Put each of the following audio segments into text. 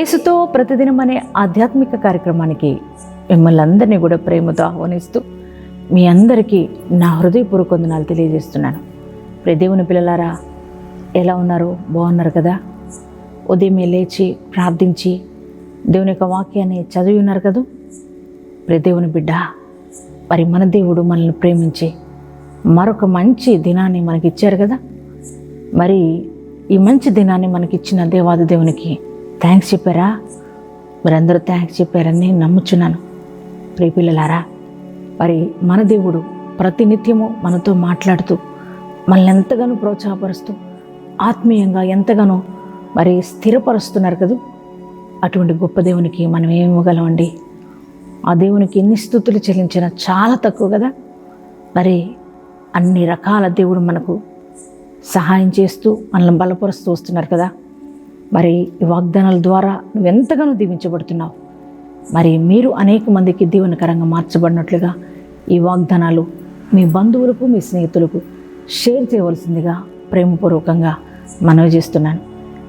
యేసుతో ప్రతిదినం అనే ఆధ్యాత్మిక కార్యక్రమానికి మిమ్మల్ని అందరినీ కూడా ప్రేమతో ఆహ్వానిస్తూ మీ అందరికీ నా హృదయపూర్వక వందనాలు తెలియజేస్తున్నాను. ప్రదేవుని పిల్లలారా ఎలా ఉన్నారు? బాగున్నారు కదా? ఉదయమే లేచి ప్రార్థించి దేవుని యొక్క వాక్యాన్ని చదివి ఉన్నారు కదా? ప్రదేవుని బిడ్డ మరి మన దేవుడు మనల్ని ప్రేమించి మరొక మంచి దినాన్ని మనకి ఇచ్చారు కదా? మరి ఈ మంచి దినాన్ని మనకిచ్చిన దేవాది దేవునికి థ్యాంక్స్ చెప్పారా? మీరందరూ థ్యాంక్స్ చెప్పారని నేను నమ్ముచున్నాను. ప్రియపిల్లలారా మరి మన దేవుడు ప్రతినిత్యము మనతో మాట్లాడుతూ మనల్ని ఎంతగానో ప్రోత్సాహపరుస్తూ ఆత్మీయంగా ఎంతగానో మరి స్థిరపరుస్తున్నారు కదా? అటువంటి గొప్ప దేవునికి మనం ఏమివ్వగలమండి ఆ దేవునికి ఎన్ని స్థుతులు చెల్లించినా చాలా తక్కువ కదా? మరి అన్ని రకాల దేవుడు మనకు సహాయం చేస్తూ మనల్ని బలపరుస్తూ వస్తున్నారు కదా? మరి ఈ వాగ్దానాల ద్వారా నువ్వు ఎంతగానో దీవించబడుతున్నావు. మరి మీరు అనేక మందికి దీవెనకరంగా మార్చబడినట్లుగా ఈ వాగ్దానాలు మీ బంధువులకు మీ స్నేహితులకు షేర్ చేయవలసిందిగా ప్రేమపూర్వకంగా మనవి చేస్తున్నాను.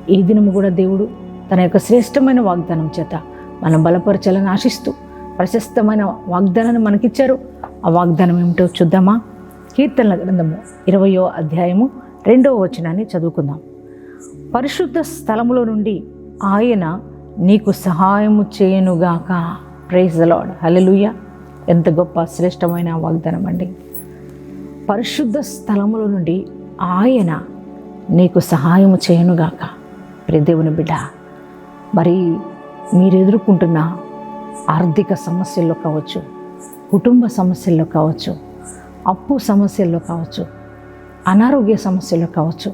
ఈ దినము కూడా దేవుడు తన యొక్క శ్రేష్టమైన వాగ్దానం చేత మనం బలపరచాలని ఆశిస్తూ ప్రశస్తమైన వాగ్దానాన్ని మనకిచ్చారు. ఆ వాగ్దానం ఏమిటో చూద్దామా? కీర్తనల గ్రంథము ఇరవయో అధ్యాయము రెండవ వచనాన్ని చదువుకుందాం. పరిశుద్ధ స్థలములో నుండి ఆయన నీకు సహాయము చేయనుగాక. ప్రైజ్ లాడ్ హలలుయ ఎంత గొప్ప శ్రేష్టమైన వాగ్దానం అండి. పరిశుద్ధ స్థలముల నుండి ఆయన నీకు సహాయము చేయనుగాక. దేవుని బిడ్డ మరి మీరు ఎదుర్కొంటున్న ఆర్థిక సమస్యల్లో కావచ్చు కుటుంబ సమస్యల్లో కావచ్చు అప్పు సమస్యల్లో కావచ్చు అనారోగ్య సమస్యల్లో కావచ్చు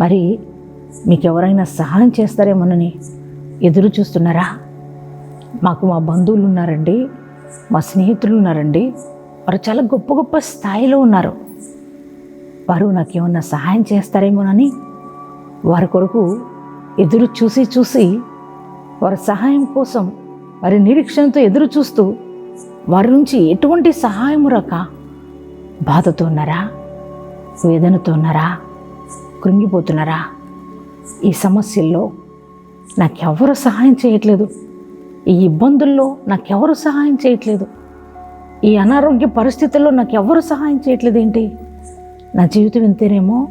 మరి మీకు ఎవరైనా సహాయం చేస్తారేమోనని ఎదురు చూస్తున్నారా? మాకు మా బంధువులు ఉన్నారండి మా స్నేహితులు ఉన్నారండి వారు చాలా గొప్ప గొప్ప స్థాయిలో ఉన్నారు. వారు నాకేమన్నా సహాయం చేస్తారేమోనని వారి కొరకు ఎదురు చూసి చూసి వారి సహాయం కోసం వారి నిరీక్షణతో ఎదురు చూస్తూ వారి నుంచి ఎటువంటి సహాయం రాక బాధతో ఉన్నారా? వేదనతో ఉన్నారా? కృంగిపోతున్నారా? ఈ సమస్యల్లో నాకెవరు సహాయం చేయట్లేదు. ఈ ఇబ్బందుల్లో నాకెవరు సహాయం చేయట్లేదు. ఈ అనారోగ్య పరిస్థితుల్లో నాకెవరు సహాయం చేయట్లేదు ఏంటి? నా జీవితం ఇంతేనేమో?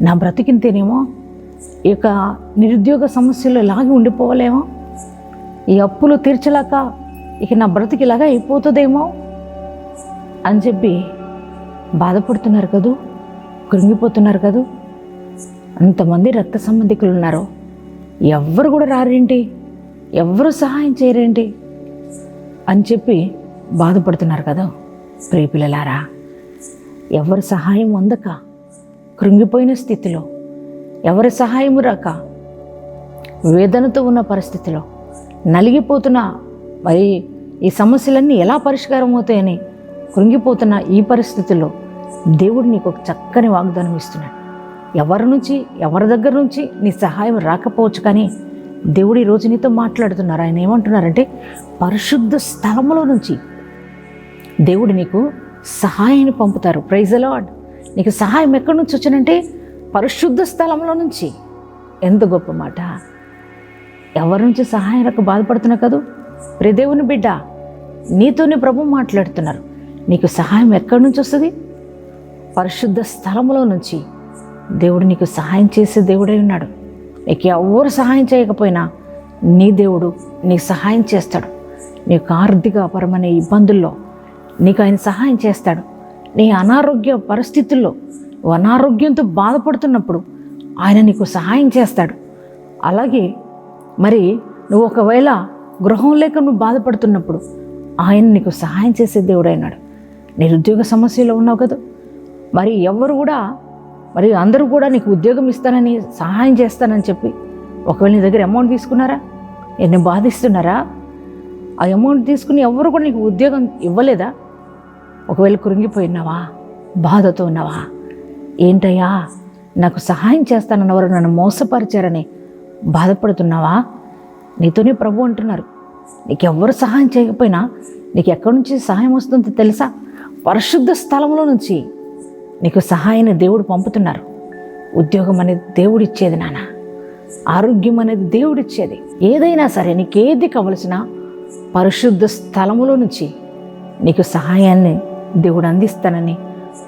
నా బ్రతికింతేనేమో ఈ యొక్క నిరుద్యోగ సమస్యలు ఇలాగే ఉండిపోవలేమో? ఈ అప్పులు తీర్చలేక ఇక నా బ్రతికి ఇలాగా అయిపోతుందేమో? అని చెప్పి బాధపడుతున్నారు కదూ? కృంగిపోతున్నారు కదూ? అంతమంది రక్త సంబంధికులు ఉన్నారు ఎవ్వరు కూడా రారేంటి? ఎవ్వరు సహాయం చేయరేంటి? అని చెప్పి బాధపడుతున్నారు కదా ప్రియపిల్లలారా. ఎవరి సహాయం అందక? కృంగిపోయిన స్థితిలో. ఎవరి సహాయం రాక? వేదనతో ఉన్న పరిస్థితిలో. నలిగిపోతున్న మరి ఈ సమస్యలన్నీ ఎలా పరిష్కారం అవుతాయని కృంగిపోతున్న ఈ పరిస్థితుల్లో దేవుడు నీకు ఒక చక్కని వాగ్దానం ఇస్తున్నాడు. ఎవరి నుంచి ఎవరి దగ్గర నుంచి నీ సహాయం రాకపోవచ్చు కానీ దేవుడు ఈరోజు రోజు నీతో మాట్లాడుతున్నారు. ఆయన ఏమంటున్నారంటే పరిశుద్ధ స్థలములో నుంచి దేవుడు నీకు సహాయాన్ని పంపుతారు. ప్రైజ్ అలాడ్ నీకు సహాయం ఎక్కడి నుంచి వచ్చానంటే పరిశుద్ధ స్థలంలో నుంచి. ఎంత గొప్ప మాట. ఎవరి నుంచి సహాయం రాక బాధపడుతున్నా కదూ? ప్రదేవుని బిడ్డ నీతోనే ప్రభు మాట్లాడుతున్నారు. నీకు సహాయం ఎక్కడి నుంచి వస్తుంది? పరిశుద్ధ స్థలంలో నుంచి. దేవుడు నీకు సహాయం చేసే దేవుడై ఉన్నాడు. నీకు ఎవరు సహాయం చేయకపోయినా నీ దేవుడు నీకు సహాయం చేస్తాడు. నీకు ఆర్థికపరమైన ఇబ్బందుల్లో నీకు ఆయన సహాయం చేస్తాడు. నీ అనారోగ్య పరిస్థితుల్లో అనారోగ్యంతో బాధపడుతున్నప్పుడు ఆయన నీకు సహాయం చేస్తాడు. అలాగే మరి నువ్వు ఒకవేళ గృహం లేక నువ్వు బాధపడుతున్నప్పుడు ఆయన నీకు సహాయం చేసే దేవుడైనాడు నిరుద్యోగ సమస్యలో ఉన్నావు కదా. మరి ఎవరు కూడా మరి అందరూ కూడా నీకు ఉద్యోగం ఇస్తానని సహాయం చేస్తానని చెప్పి ఒకవేళ నీ దగ్గర అమౌంట్ తీసుకున్నారా? ఎన్ని బాధిస్తున్నారా? ఆ అమౌంట్ తీసుకుని ఎవరు కూడా నీకు ఉద్యోగం ఇవ్వలేదా? ఒకవేళ కృంగిపోయినావా బాధతో ఉన్నావా? ఏంటయ్యా నాకు సహాయం చేస్తానన్నవారు నన్ను మోసపరిచారని బాధపడుతున్నావా? నీతోనే ప్రభు అంటున్నారు. నీకెవ్వరు సహాయం చేయకపోయినా నీకు ఎక్కడి నుంచి సహాయం వస్తుందో తెలుసా? పరిశుద్ధ స్థలంలో నుంచి నీకు సహాయాన్ని దేవుడు పంపుతున్నారు. ఉద్యోగం అనేది దేవుడిచ్చేది నాన్న. ఆరోగ్యం అనేది దేవుడిచ్చేది. ఏదైనా సరే నీకు ఏది కావలసినా పరిశుద్ధ స్థలములో నుంచి నీకు సహాయాన్ని దేవుడు అందిస్తానని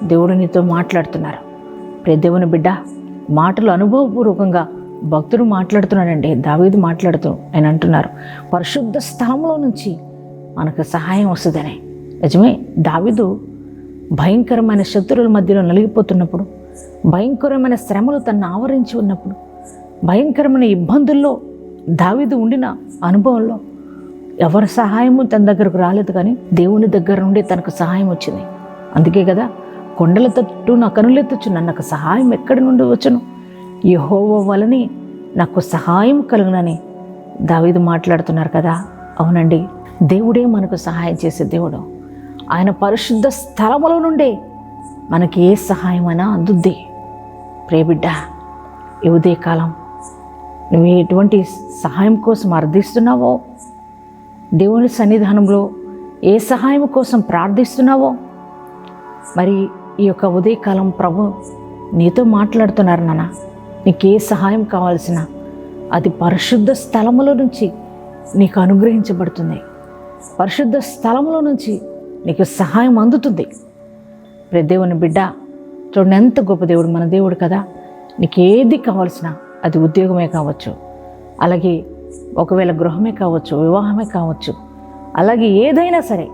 దేవుడు నీతో మాట్లాడుతున్నారు. దేవుని బిడ్డ మాటలు అనుభవపూర్వకంగా భక్తుడు మాట్లాడుతున్నాడండి దావీదు మాట్లాడుతూ ఆయన అంటున్నారు. పరిశుద్ధ స్థలంలో నుంచి మనకు సహాయం వస్తుందని. నిజమే దావీదు భయంకరమైన శత్రువుల మధ్యలో నలిగిపోతున్నప్పుడు భయంకరమైన శ్రమలు తను ఆవరించి ఉన్నప్పుడు భయంకరమైన ఇబ్బందుల్లో దావిదు ఉండిన అనుభవంలో ఎవరి సహాయము తన దగ్గరకు రాలేదు కానీ దేవుని దగ్గర నుండి తనకు సహాయం వచ్చింది. అందుకే కదా కొండల తట్టు నా కనులెత్తచ్చు నాకు సహాయం ఎక్కడి నుండి వచ్చును? యహోవ వలని నాకు సహాయం కలుగునని దావీదు మాట్లాడుతున్నారు కదా. అవునండి దేవుడే మనకు సహాయం చేసే దేవుడు. ఆయన పరిశుద్ధ స్థలముల నుండే మనకి ఏ సహాయమైనా అందుద్ది. ప్రేబిడ్డ ఈ ఉదయకాలం నువ్వు ఎటువంటి సహాయం కోసం అర్థిస్తున్నావో? దేవుని సన్నిధానంలో ఏ సహాయం కోసం ప్రార్థిస్తున్నావో? మరి ఈ యొక్క ఉదయకాలం ప్రభు నీతో మాట్లాడుతున్నారు నాన్న. నీకు ఏ సహాయం కావాల్సిన అది పరిశుద్ధ స్థలములో నుంచి నీకు అనుగ్రహించబడుతుంది. పరిశుద్ధ స్థలములో నుంచి నీకు సహాయం అందుతుంది. ప్రియ దేవుని బిడ్డ చూడండి ఎంత గొప్ప దేవుడు మన దేవుడు కదా. నీకు ఏది కావాల్సిన అది ఉద్యోగమే కావచ్చు. అలాగే ఒకవేళ గృహమే కావచ్చు వివాహమే కావచ్చు అలాగే ఏదైనా సరే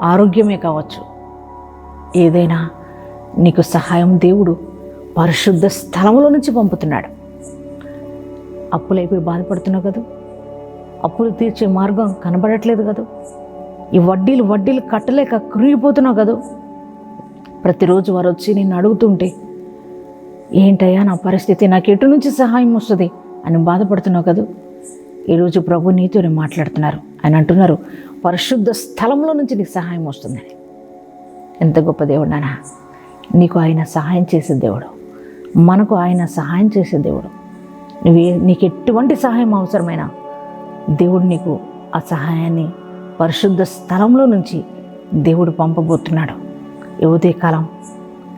ఆరోగ్యమే కావచ్చు. ఏదైనా నీకు సహాయం దేవుడు పరిశుద్ధ స్థలంలో నుంచి పంపుతున్నాడు. అప్పులైపోయి బాధపడుతున్నావు కదా. అప్పులు తీర్చే మార్గం కనబడట్లేదు కదా. ఈ వడ్డీలు వడ్డీలు కట్టలేక కృంగిపోతున్నావు కదా? ప్రతిరోజు వారు వచ్చి నేను అడుగుతుంటే ఏంటయ్యా నా పరిస్థితి నాకు ఎటు నుంచి సహాయం వస్తుంది? అని బాధపడుతున్నావు కదా? ఈరోజు ప్రభు నీతోనే మాట్లాడుతున్నారు. ఆయన అంటున్నారు పరిశుద్ధ స్థలంలో నుంచి నీకు సహాయం వస్తుందని ఎంత గొప్ప దేవుడు నాన్న. నీకు ఆయన సహాయం చేసే దేవుడు. మనకు ఆయన సహాయం చేసే దేవుడు. నువ్వు నీకు ఎటువంటి సహాయం అవసరమైనా దేవుడు నీకు ఆ సహాయాన్ని పరిశుద్ధ స్థలంలో నుంచి దేవుడు పంపబోతున్నాడు. యువతే కాలం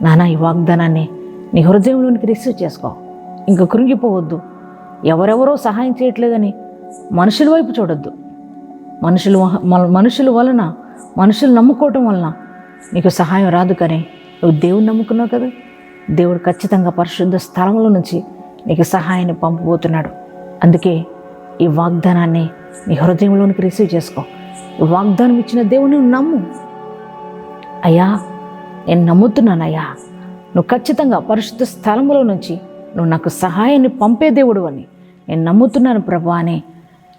నానా ఈ వాగ్దానాన్ని నీ హృదయంలోనికి రిసీవ్ చేసుకో. ఇంకా కృంగిపోవద్దు. ఎవరెవరో సహాయం చేయట్లేదని మనుషుల వైపు చూడొద్దు. మనుషులు మనుషుల వలన మనుషులు నమ్ముకోవటం వలన నీకు సహాయం రాదు కానీ నువ్వు దేవుని నమ్ముకున్నావు కదా? దేవుడు ఖచ్చితంగా పరిశుద్ధ స్థలంలో నుంచి నీకు సహాయాన్ని పంపబోతున్నాడు. అందుకే ఈ వాగ్దానాన్ని నీ హృదయంలోనికి రిసీవ్ చేసుకో. వాగ్దానం ఇచ్చిన దేవుని నమ్ము. అయ్యా నేను నమ్ముతున్నానయ్యా. నువ్వు ఖచ్చితంగా పరిశుద్ధ స్థలంలో నుంచి నువ్వు నాకు సహాయాన్ని పంపే దేవుడు అని నేను నమ్ముతున్నాను ప్రభు అని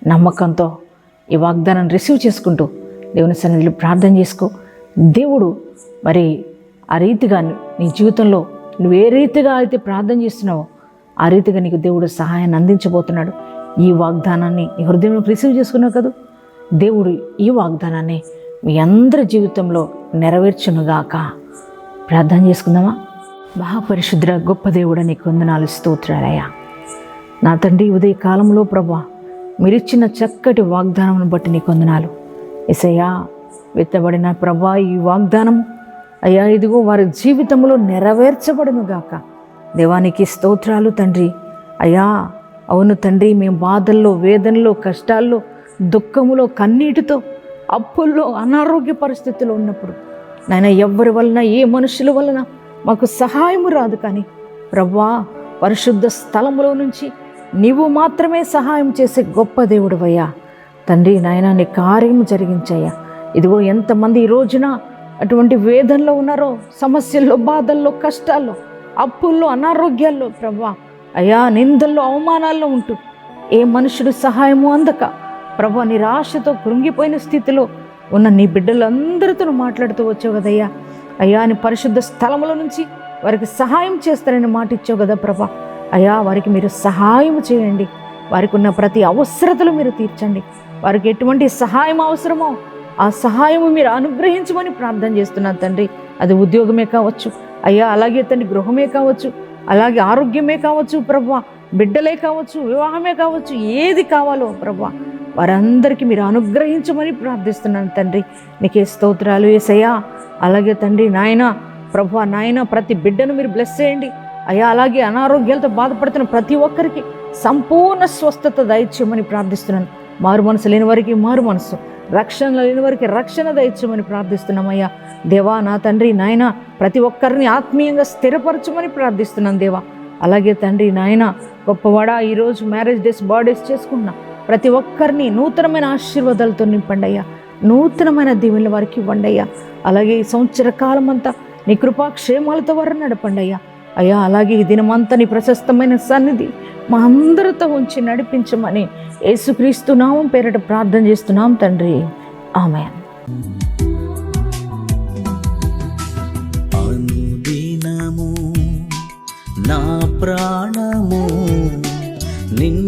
నమ్మకంతో ఈ వాగ్దానాన్ని రిసీవ్ చేసుకుంటూ దేవుని సన్నిధిలో ప్రార్థన చేసుకో. దేవుడు మరి ఆ రీతిగా నీ జీవితంలో నువ్వు ఏ రీతిగా అయితే ప్రార్థన చేస్తున్నావో ఆ రీతిగా నీకు దేవుడు సహాయాన్ని అందించబోతున్నాడు. ఈ వాగ్దానాన్ని నీ హృదయంలో రిసీవ్ చేసుకున్నావు కదా? దేవుడు ఈ వాగ్దానాన్ని మీ అందరి జీవితంలో నెరవేర్చునుగాక. ప్రార్థన చేసుకుందామా? మహాపరిశుద్ర గొప్ప దేవుడ నీకు వందనాలు స్తోత్రాలయ్యా. నా తండ్రి ఉదయ కాలంలో ప్రభా మీరిచ్చిన చక్కటి వాగ్దానం బట్టి నీకు వందనాలు. ఎసయ్యా విత్తబడిన ప్రభా ఈ వాగ్దానం అయ్యా ఇదిగో వారి జీవితంలో నెరవేర్చబడునుగాక. దేవానికి స్తోత్రాలు తండ్రి. అయ్యా అవును తండ్రి మేము బాధల్లో వేదనలో కష్టాల్లో దుఃఖములో కన్నీటితో అప్పుల్లో అనారోగ్య పరిస్థితులు ఉన్నప్పుడు నాయన ఎవరి వలన ఏ మనుషుల వలన మాకు సహాయము రాదు కానీ ప్రవ్వా పరిశుద్ధ స్థలములో నుంచి నీవు మాత్రమే సహాయం చేసే గొప్ప దేవుడువయ్యా. తండ్రి నాయన నీ కార్యము జరిగించయ్యా. ఇదిగో ఎంతమంది ఈ రోజున అటువంటి వేదనలో ఉన్నారో సమస్యల్లో బాధల్లో కష్టాల్లో అప్పుల్లో అనారోగ్యాల్లో ప్రవ్వా అయ్యా నిందల్లో అవమానాల్లో ఉంటూ ఏ మనుషుడు సహాయము అందక ప్రభా నిరాశతో కృంగిపోయిన స్థితిలో ఉన్న నీ బిడ్డలందరితో మాట్లాడుతూ వచ్చావు కదయ్యా. అయ్యా నీ పరిశుద్ధ స్థలముల నుంచి వారికి సహాయం చేస్తారని మాట ఇచ్చావు కదా ప్రభా. అయ్యా వారికి మీరు సహాయం చేయండి. వారికి ఉన్న ప్రతి అవసరతలు మీరు తీర్చండి. వారికి ఎటువంటి సహాయం అవసరమో ఆ సహాయము మీరు అనుగ్రహించమని ప్రార్థన చేస్తున్నాను తండ్రి. అది ఉద్యోగమే కావచ్చు అయ్యా అలాగే తండ్రి గృహమే కావచ్చు అలాగే ఆరోగ్యమే కావచ్చు ప్రభా బిడ్డలే కావచ్చు వివాహమే కావచ్చు ఏది కావాలో ప్రభా వారందరికీ మీరు అనుగ్రహించమని ప్రార్థిస్తున్నాను తండ్రి. నీకే స్తోత్రాలు ఏసయ్యా. అలాగే తండ్రి నాయన ప్రభు నాయన ప్రతి బిడ్డను మీరు బ్లెస్ చేయండి. అయ్యా అలాగే అనారోగ్యాలతో బాధపడుతున్న ప్రతి ఒక్కరికి సంపూర్ణ స్వస్థత దయచేయమని ప్రార్థిస్తున్నాను. మారు మనసు లేని వారికి మారు మనసు. రక్షణ లేని వారికి రక్షణ దయచేయమని ప్రార్థిస్తున్నామయ్యా దేవా నా తండ్రి నాయన ప్రతి ఒక్కరిని ఆత్మీయంగా స్థిరపరచమని ప్రార్థిస్తున్నాను దేవా. అలాగే తండ్రి నాయన గొప్పవాడా ఈరోజు మ్యారేజ్ డేస్ బర్త్డేస్ చేసుకుంటున్నా. ప్రతి ఒక్కరిని నూతనమైన ఆశీర్వాదాలతో నింపండి అయ్యా నూతనమైన దీవెనలు వారికి ఇవ్వండి అయ్యా అలాగే ఈ సంవత్సర కాలం అంతా నీ కృపాక్షేమాలతో వారు నడపండి అయ్యా అయ్యా అలాగే ఈ దినమంతా నీ ప్రశస్తమైన సన్నిధి మా అందరితో ఉంచి నడిపించమని యేసుక్రీస్తు నామం పేరిట ప్రార్థన చేస్తున్నాం తండ్రి. ఆమె నా ప్రాణము నిన్న